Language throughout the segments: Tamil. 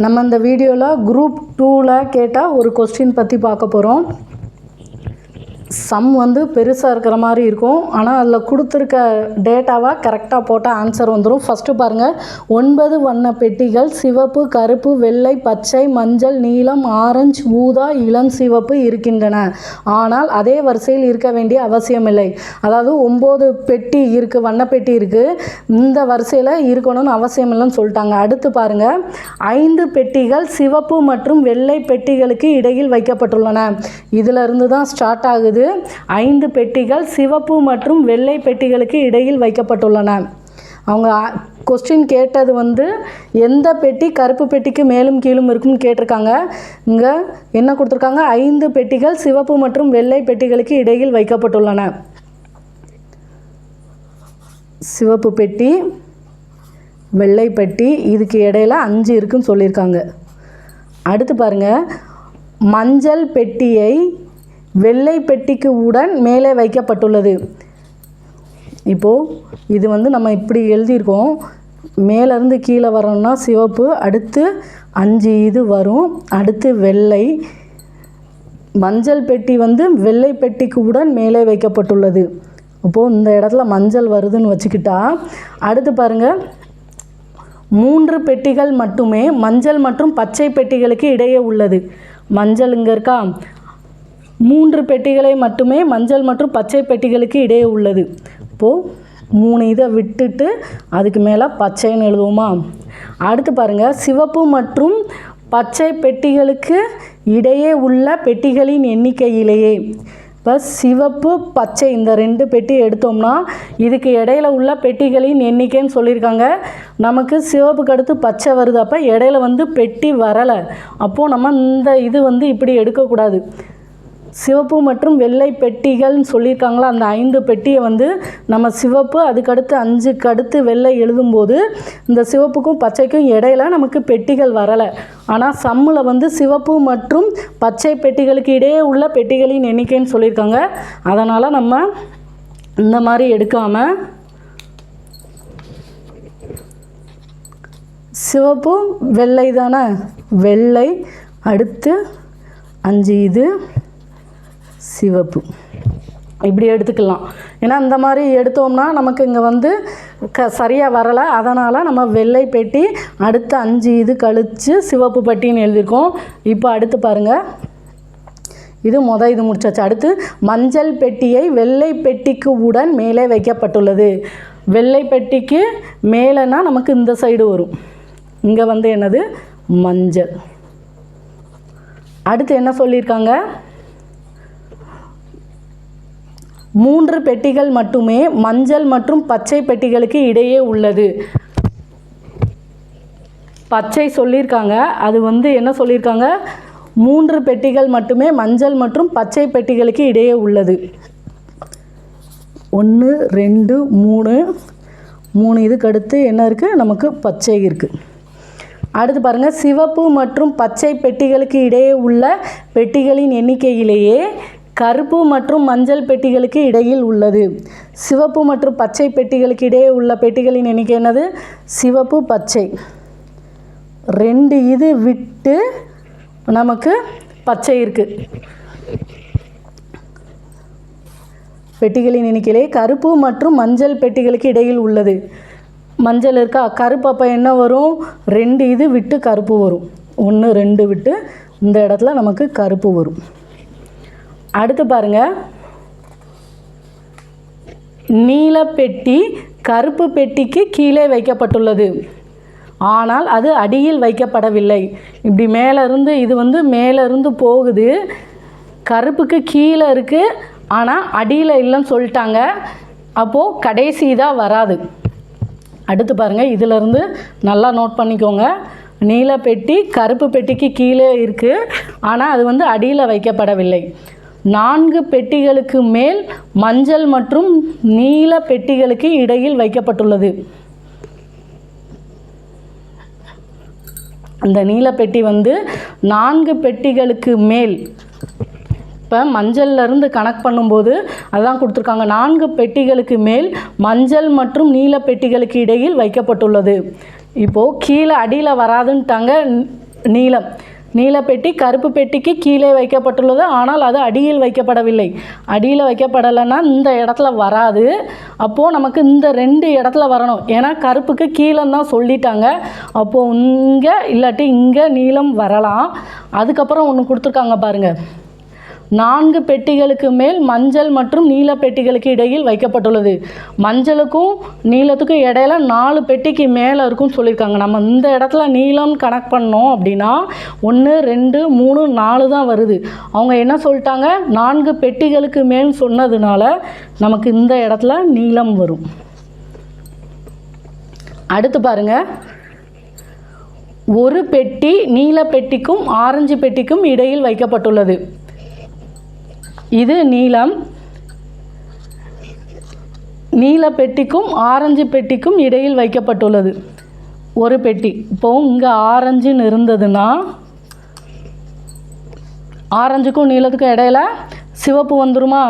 நம்ம இந்த வீடியோவில் குரூப் டூவில் கேட்டால் ஒரு கொஸ்டின் பற்றி பார்க்க போகிறோம் சம் வந்து பெருசாக இருக்கிற மாதிரி இருக்கும். ஆனால் அதில் கொடுத்துருக்க டேட்டாவாக கரெக்டாக போட்டால் ஆன்சர் வந்துடும் ஃபஸ்ட்டு பாருங்கள் ஒன்பது வண்ண பெட்டிகள் சிவப்பு கருப்பு வெள்ளை பச்சை மஞ்சள் நீலம் ஆரஞ்சு ஊதா இளம் சிவப்பு இருக்கின்றன. ஆனால் அதே வரிசையில் இருக்க வேண்டிய அவசியமில்லை அதாவது ஒம்பது பெட்டி இருக்குது வண்ணப்பெட்டி இருக்குது இந்த வரிசையில் இருக்கணும்னு அவசியம் இல்லைன்னு சொல்லிட்டாங்க. அடுத்து பாருங்கள் ஐந்து பெட்டிகள் சிவப்பு மற்றும் வெள்ளை பெட்டிகளுக்கு இடையில் வைக்கப்பட்டுள்ளன. இதிலிருந்து தான் ஸ்டார்ட் ஆகுது. ஐந்து பெட்டிகள் சிவப்பு மற்றும் வெள்ளை பெட்டிகளுக்கு இடையில் வைக்கப்பட்டுள்ளன. அவங்க கொஸ்டின் கேட்டது வந்து எந்த பெட்டி கருப்பு பெட்டிக்கு மேலும் கீழும் இருக்கும்னு கேட்டிருக்காங்க. இங்கே என்ன கொடுத்துருக்காங்க? ஐந்து பெட்டிகள் சிவப்பு மற்றும் வெள்ளை பெட்டிகளுக்கு இடையில் வைக்கப்பட்டுள்ளன. சிவப்பு பெட்டி வெள்ளை பெட்டி இதுக்கு இடையில அஞ்சு இருக்குன்னு சொல்லியிருக்காங்க. அடுத்து பாருங்கள் மஞ்சள் பெட்டியை வெள்ளை பெட்டிக்கு உடன் மேலே வைக்கப்பட்டுள்ளது. இப்போது இது வந்து நம்ம இப்படி எழுதியிருக்கோம். மேலேருந்து கீழே வரணும்னா சிவப்பு அடுத்து அஞ்சு இது வரும். அடுத்து வெள்ளை. மஞ்சள் பெட்டி வந்து வெள்ளை பெட்டிக்கு உடன் மேலே வைக்கப்பட்டுள்ளது. அப்போது இந்த இடத்துல மஞ்சள் வருதுன்னு வச்சுக்கிட்டா அடுத்து பாருங்கள் மூன்று பெட்டிகள் மட்டுமே மஞ்சள் மற்றும் பச்சை பெட்டிகளுக்கு இடையே உள்ளது. மஞ்சள் இங்கே இருக்கா? மூன்று பெட்டிகளை மட்டுமே மஞ்சள் மற்றும் பச்சை பெட்டிகளுக்கு இடையே உள்ளது. இப்போது மூணு இதை விட்டுட்டு அதுக்கு மேலே பச்சைன்னு எழுதுவோமா? அடுத்து பாருங்கள் சிவப்பு மற்றும் பச்சை பெட்டிகளுக்கு இடையே உள்ள பெட்டிகளின் எண்ணிக்கையிலேயே. இப்போ சிவப்பு பச்சை இந்த ரெண்டு பெட்டி எடுத்தோம்னா இதுக்கு இடையில உள்ள பெட்டிகளின் எண்ணிக்கைன்னு சொல்லியிருக்காங்க. நமக்கு சிவப்புக்கு அடுத்து பச்சை வருது. அப்போ இடையில வந்து பெட்டி வரலை. அப்போது நம்ம இந்த இது வந்து இப்படி எடுக்கக்கூடாது. சிவப்பு மற்றும் வெள்ளை பெட்டிகள்னு சொல்லியிருக்காங்களா அந்த ஐந்து பெட்டியை வந்து நம்ம சிவப்பு அதுக்கடுத்து அஞ்சுக்கு அடுத்து வெள்ளை எழுதும்போது இந்த சிவப்புக்கும் பச்சைக்கும் இடையில நமக்கு பெட்டிகள் வரலை. ஆனால் சம்மில் வந்து சிவப்பு மற்றும் பச்சை பெட்டிகளுக்கு இடையே உள்ள பெட்டிகளின் எண்ணிக்கைன்னு சொல்லியிருக்காங்க. அதனால் நம்ம இந்த மாதிரி எடுக்காமல் சிவப்பு வெள்ளை தானே? வெள்ளை அடுத்து அஞ்சு இது. சிவப்பு. இப்படி எடுத்துக்கலாம். ஏன்னா இந்த மாதிரி எடுத்தோம்னா நமக்கு இங்கே வந்து க சரியாக வரலை. அதனால் நம்ம வெள்ளை பெட்டி அடுத்து அஞ்சு இது கழித்து சிவப்பு பெட்டின்னு எழுதியிருக்கோம். இப்போ அடுத்து பாருங்கள் இது முத இது முடிச்சாச்சு. அடுத்து மஞ்சள் பெட்டியை வெள்ளை பெட்டிக்கு உடன் மேலே வைக்கப்பட்டுள்ளது. வெள்ளை பெட்டிக்கு மேலேனா நமக்கு இந்த சைடு வரும். இங்கே வந்து என்னது? மஞ்சள். அடுத்து என்ன சொல்லியிருக்காங்க? மூன்று பெட்டிகள் மட்டுமே மஞ்சள் மற்றும் பச்சை பெட்டிகளுக்கு இடையே உள்ளது. பச்சை சொல்லியிருக்காங்க. அது வந்து என்ன சொல்லியிருக்காங்க? மூன்று பெட்டிகள் மட்டுமே மஞ்சள் மற்றும் பச்சை பெட்டிகளுக்கு இடையே உள்ளது. ஒன்று ரெண்டு மூணு. மூணு இதுக்கு அடுத்து என்ன இருக்குது நமக்கு பச்சை இருக்குது அடுத்து பாருங்கள் சிவப்பு மற்றும் பச்சை பெட்டிகளுக்கு இடையே உள்ள பெட்டிகளின் எண்ணிக்கையிலேயே கருப்பு மற்றும் மஞ்சள் பெட்டிகளுக்கு இடையில் உள்ளது. சிவப்பு மற்றும் பச்சை பெட்டிகளுக்கு இடையே உள்ள பெட்டிகளின் எண்ணிக்கை என்னது? சிவப்பு பச்சை. ரெண்டு இது விட்டு நமக்கு பச்சை இருக்குது பெட்டிகளின் எண்ணிக்கையிலே கருப்பு மற்றும் மஞ்சள் பெட்டிகளுக்கு இடையில் உள்ளது. மஞ்சள் இருக்கா? கருப்பு. அப்போ என்ன வரும்? ரெண்டு இது விட்டு கருப்பு வரும். ஒன்று ரெண்டு விட்டு இந்த இடத்துல நமக்கு கருப்பு வரும். அடுத்து பாருங்க. நீல பெட்டி கருப்பு பெட்டிக்கு கீழே வைக்கப்பட்டுள்ளது. ஆனால் அது அடியில் வைக்கப்படவில்லை. இப்படி மேலேருந்து இது வந்து மேலேருந்து போகுது. கருப்புக்கு கீழே இருக்குது ஆனால் அடியில் இல்லைன்னு சொல்லிட்டாங்க. அப்போது கடைசி தான் வராது. அடுத்து பாருங்கள் இதிலருந்து நல்லா நோட் பண்ணிக்கோங்க. நீல பெட்டி கருப்பு பெட்டிக்கு கீழே இருக்குது ஆனால் அது வந்து அடியில் வைக்கப்படவில்லை. நான்கு பெட்டிகளுக்கு மேல் மஞ்சள் மற்றும் நீல பெட்டிகளுக்கு இடையில் வைக்கப்பட்டுள்ளது. அந்த நீல பெட்டி வந்து நான்கு பெட்டிகளுக்கு மேல். இப்போ மஞ்சள்ல இருந்து கணக்கு பண்ணும்போது அதான் கொடுத்துருக்காங்க. நான்கு பெட்டிகளுக்கு மேல் மஞ்சள் மற்றும் நீல பெட்டிகளுக்கு இடையில் வைக்கப்பட்டுள்ளது. இப்போது கீழே அடியில் வராதுன்ட்டாங்க நீலம். நீல பெட்டி கருப்பு பெட்டிக்கு கீழே வைக்கப்பட்டுள்ளது. ஆனால் அது அடியில் வைக்கப்படவில்லை. அடியில் வைக்கப்படலைன்னா இந்த இடத்துல வராது. அப்போது நமக்கு இந்த ரெண்டு இடத்துல வரணும். ஏன்னா கருப்புக்கு கீழே தான் சொல்லிட்டாங்க. அப்போது இங்கே இல்லாட்டி இங்கே நீளம் வரலாம். அதுக்கப்புறம் ஒன்று கொடுத்துருக்காங்க பாருங்கள் நான்கு பெட்டிகளுக்கு மேல் மஞ்சள் மற்றும் நீல பெட்டிகளுக்கு இடையில் வைக்கப்பட்டுள்ளது. மஞ்சளுக்கும் நீளத்துக்கும் இடையில நாலு பெட்டிக்கு மேலே இருக்கும்னு சொல்லியிருக்காங்க. நம்ம இந்த இடத்துல நீளம் கனெக்ட் பண்ணோம் அப்படின்னா ஒன்று ரெண்டு மூணு நாலு தான் வருது. அவங்க என்ன சொல்லிட்டாங்க? நான்கு பெட்டிகளுக்கு மேல் சொன்னதுனால நமக்கு இந்த இடத்துல நீளம் வரும். அடுத்து பாருங்க. ஒரு பெட்டி நீல பெட்டிக்கும் ஆரஞ்சு பெட்டிக்கும் இடையில் வைக்கப்பட்டுள்ளது. இது நீளம். நீல பெட்டிக்கும் ஆரஞ்சு பெட்டிக்கும் இடையில் வைக்கப்பட்டுள்ளது. ஒரு பெட்டி. இப்போ இங்கே ஆரஞ்சுன்னு இருந்ததுன்னா ஆரஞ்சுக்கும் நீலத்துக்கும் இடையில சிவப்பு வந்துருமா?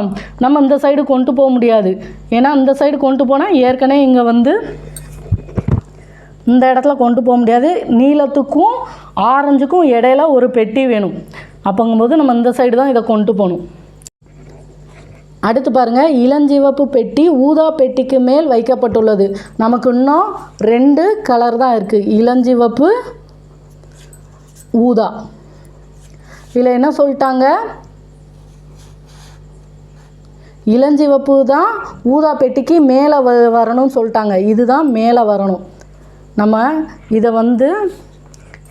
நம்ம இந்த சைடு கொண்டு போக முடியாது. ஏன்னா இந்த சைடு கொண்டு போனால் ஏற்கனவே இங்கே வந்து இந்த இடத்துல கொண்டு போக முடியாது. நீளத்துக்கும் ஆரஞ்சுக்கும் இடையில ஒரு பெட்டி வேணும். அப்போங்கும்போது நம்ம இந்த சைடு தான் இதை கொண்டு போகணும். அடுத்து பாருங்கள் இளஞ்சிவப்பு பெட்டி ஊதா பெட்டிக்கு மேல் வைக்கப்பட்டுள்ளது. நமக்கு இன்னும் ரெண்டு கலர் தான் இருக்குது இளஞ்சிவப்பு ஊதா. இதில் என்ன சொல்லிட்டாங்க? இளஞ்சிவப்பு தான் ஊதா பெட்டிக்கு மேலே வ வரணும்னு சொல்லிட்டாங்க. இதுதான் மேலே வரணும். நம்ம இதை வந்து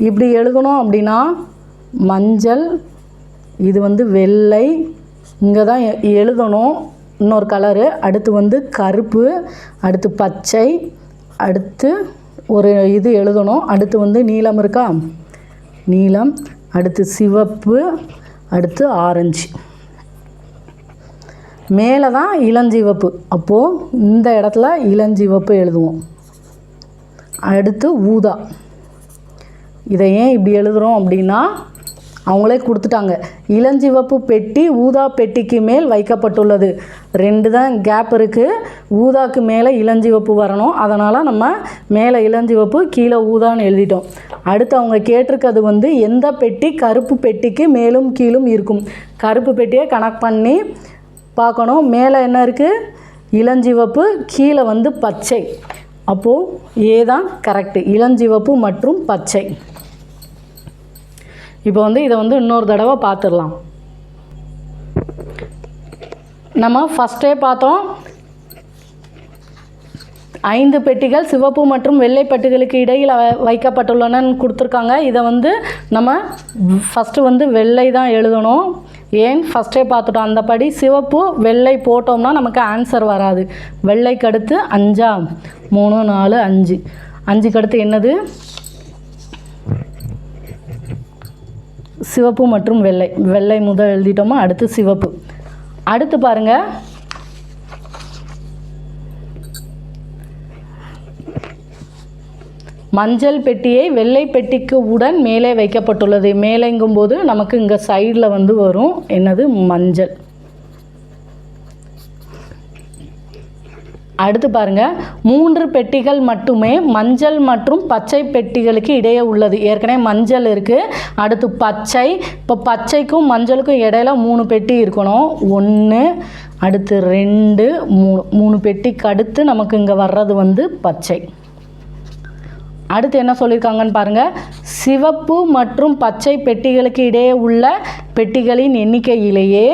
இப்படி எழுதணும் அப்படின்னா மஞ்சள் இது வந்து வெள்ளை இங்கே தான் எ- எழுதணும். இன்னொரு கலரு அடுத்து வந்து கருப்பு அடுத்து பச்சை அடுத்து ஒரு இது எழுதணும். அடுத்து வந்து நீலம் இருக்கா? நீலம். அடுத்து சிவப்பு அடுத்து ஆரஞ்சு. மேலே தான் இளஞ்சிவப்பு. அப்போது இந்த இடத்துல இளஞ்சிவப்பு எழுதுவோம். அடுத்து ஊதா. இதை ஏன் இப்படி எழுதுகிறோம் அப்படின்னா அவங்களே கொடுத்துட்டாங்க. இளஞ்சிவப்பு பெட்டி ஊதா பெட்டிக்கு மேல் வைக்கப்பட்டுள்ளது. ரெண்டு தான் கேப் இருக்குது ஊதாக்கு மேலே இளஞ்சிவப்பு வரணும். அதனால் நம்ம மேலே இளஞ்சிவப்பு கீழே ஊதான்னு எழுதிட்டோம். அடுத்து அவங்க கேட்டிருக்கிறது வந்து எந்த பெட்டி? கருப்பு பெட்டிக்கு மேலும் கீழும் இருக்கும். கருப்பு பெட்டியை கனெக்ட் பண்ணி பார்க்கணும். மேலே என்ன இருக்குது இளஞ்சிவப்பு கீழே வந்து பச்சை. அப்போது ஏ தான் கரெக்டு இளஞ்சிவப்பு மற்றும் பச்சை. இப்போ வந்து இதை வந்து இன்னொரு தடவை பார்த்துடலாம். நம்ம ஃபஸ்ட்டே பார்த்தோம் ஐந்து பெட்டிகள் சிவப்பு மற்றும் வெள்ளை பெட்டிகளுக்கு இடையில் வ- வைக்கப்பட்டுள்ளனன்னு கொடுத்துருக்காங்க. இதை வந்து நம்ம ஃபஸ்ட்டு வந்து வெள்ளை தான் எழுதணும். ஏன்? ஃபஸ்ட்டே பார்த்துட்டோம். அந்த படி சிவப்பு வெள்ளை போட்டோம்னா நமக்கு ஆன்சர் வராது. வெள்ளைக்கு அடுத்து அஞ்சா மூணு நாலு அஞ்சு. அஞ்சுக்கு அடுத்து என்னது? சிவப்பு மற்றும் வெள்ளை. வெள்ளை முதல் எழுதிட்டோமா? அடுத்து சிவப்பு. அடுத்து பாருங்க. மஞ்சள் பெட்டியை வெள்ளை பெட்டிக்கு உடன் மேலே வைக்கப்பட்டுள்ளது. மேலேங்கும்போது நமக்கு இங்கே சைடில் வந்து வரும். என்னது? மஞ்சள். அடுத்து பாருங்க. மூன்று பெட்டிகள் மட்டுமே மஞ்சள் மற்றும் பச்சை பெட்டிகளுக்கு இடையே உள்ளது. ஏற்கனவே மஞ்சள் இருக்குது அடுத்து பச்சை. இப்போ பச்சைக்கும் மஞ்சளுக்கும் இடையில மூணு பெட்டி இருக்கணும். ஒன்று அடுத்து ரெண்டு மூணு மூணு பெட்டிக்கு அடுத்து நமக்கு இங்கே வர்றது வந்து பச்சை. அடுத்து என்ன சொல்லியிருக்காங்கன்னு பாருங்கள் சிவப்பு மற்றும் பச்சை பெட்டிகளுக்கு இடையே உள்ள பெட்டிகளின் எண்ணிக்கையிலேயே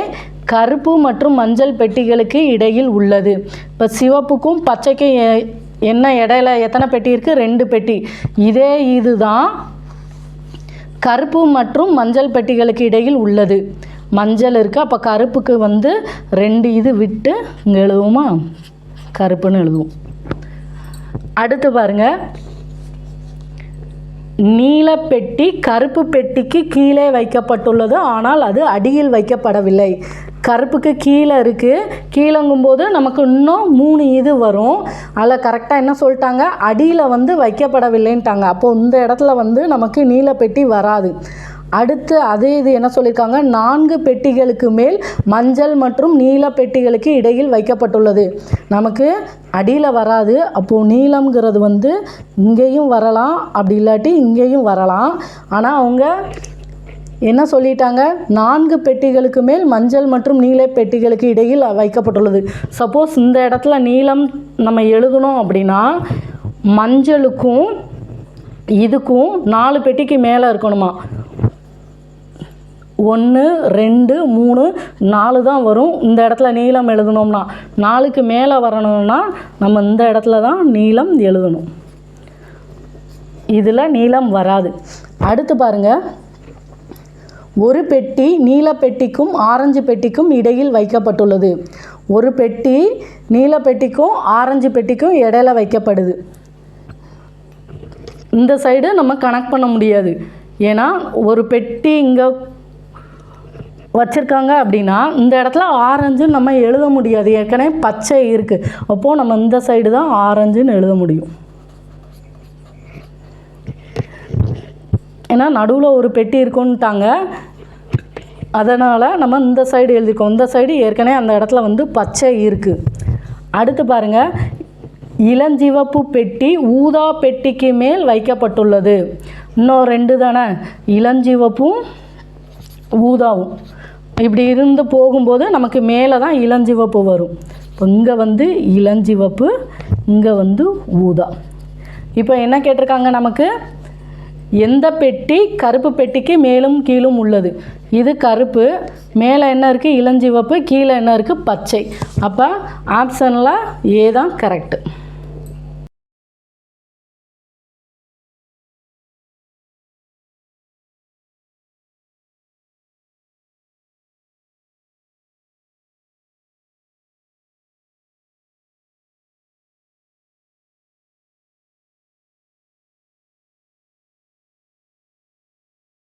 கருப்பு மற்றும் மஞ்சள் பெட்டிகளுக்கு இடையில் உள்ளது. இப்போ சிவப்புக்கும் பச்சைக்கும் எ- என்ன இடையில எத்தனை பெட்டி இருக்குது ரெண்டு பெட்டி. இதே இதுதான் கருப்பு மற்றும் மஞ்சள் பெட்டிகளுக்கு இடையில் உள்ளது. மஞ்சள் இருக்குது அப்போ கருப்புக்கு வந்து ரெண்டு இது விட்டு இங்கே எழுதுவோமா? கருப்புன்னு எழுதுவோம். அடுத்து பாருங்க. நீல பெட்டி கருப்பு பெட்டிக்கு கீழே வைக்கப்பட்டுள்ளது. ஆனால் அது அடியில் வைக்கப்படவில்லை. கருப்புக்கு கீழே இருக்குது கீழங்கும்போது நமக்கு இன்னும் மூணு இது வரும். அதில் கரெக்டாக என்ன சொல்லிட்டாங்க? அடியில் வந்து வைக்கப்படவில்லைன்ட்டாங்க. அப்போது இந்த இடத்துல வந்து நமக்கு நீல பெட்டி வராது. அடுத்து அதே இது என்ன சொல்லியிருக்காங்க நான்கு பெட்டிகளுக்கு மேல் மஞ்சள் மற்றும் நீல பெட்டிகளுக்கு இடையில் வைக்கப்பட்டுள்ளது. நமக்கு அடியில் வராது. அப்போது நீளம்ங்கிறது வந்து இங்கேயும் வரலாம். அப்படி இல்லாட்டி இங்கேயும் வரலாம். ஆனால் அவங்க என்ன சொல்லிட்டாங்க? நான்கு பெட்டிகளுக்கு மேல் மஞ்சள் மற்றும் நீல பெட்டிகளுக்கு இடையில் வைக்கப்பட்டுள்ளது. சப்போஸ் இந்த இடத்துல நீளம் நம்ம எழுதணும் அப்படின்னா மஞ்சளுக்கும் இதுக்கும் நாலு பெட்டிக்கு மேலே இருக்கணுமா? ஒன்று ரெண்டு மூணு நாலு தான் வரும். இந்த இடத்துல நீளம் எழுதணும்னா நாலுக்கு மேலே வரணும்னா நம்ம இந்த இடத்துல தான் நீளம் எழுதணும். இதில் நீளம் வராது. அடுத்து பாருங்கள் ஒரு பெட்டி நீல பெட்டிக்கும் ஆரஞ்சு பெட்டிக்கும் இடையில் வைக்கப்பட்டுள்ளது. ஒரு பெட்டி நீல பெட்டிக்கும் ஆரஞ்சு பெட்டிக்கும் இடையில வைக்கப்படுது. இந்த சைடு நம்ம கனெக்ட் பண்ண முடியாது. ஏன்னா ஒரு பெட்டி இங்கே வச்சுருக்காங்க அப்படின்னா இந்த இடத்துல ஆரஞ்சுன்னு நம்ம எழுத முடியாது. ஏற்கனவே பச்சை இருக்குது அப்போது நம்ம இந்த சைடு தான் ஆரஞ்சுன்னு எழுத முடியும். ஏன்னா நடுவில் ஒரு பெட்டி இருக்குன்ட்டாங்க அதனால் நம்ம இந்த சைடு எழுதிக்கோம் இந்த சைடு ஏற்கனவே அந்த இடத்துல வந்து பச்சை இருக்குது அடுத்து பாருங்கள் இளஞ்சிவப்பு பெட்டி ஊதா பெட்டிக்கு மேல் வைக்கப்பட்டுள்ளது. இன்னும் ரெண்டு தானே? இளஞ்சிவப்பும் ஊதாவும். இப்படி இருந்து போகும்போது நமக்கு மேலே தான் இளஞ்சிவப்பு வரும். இப்போ இங்கே வந்து இளஞ்சிவப்பு இங்கே வந்து ஊதா. இப்போ என்ன கேட்டிருக்காங்க நமக்கு? எந்த பெட்டி கருப்பு பெட்டிக்கு மேலும் கீழும் உள்ளது? இது கருப்பு மேலே என்ன இருக்குது இளஞ்சிவப்பு கீழே என்ன இருக்குது பச்சை. அப்போ ஆப்ஷனில் ஏ தான் கரெக்டு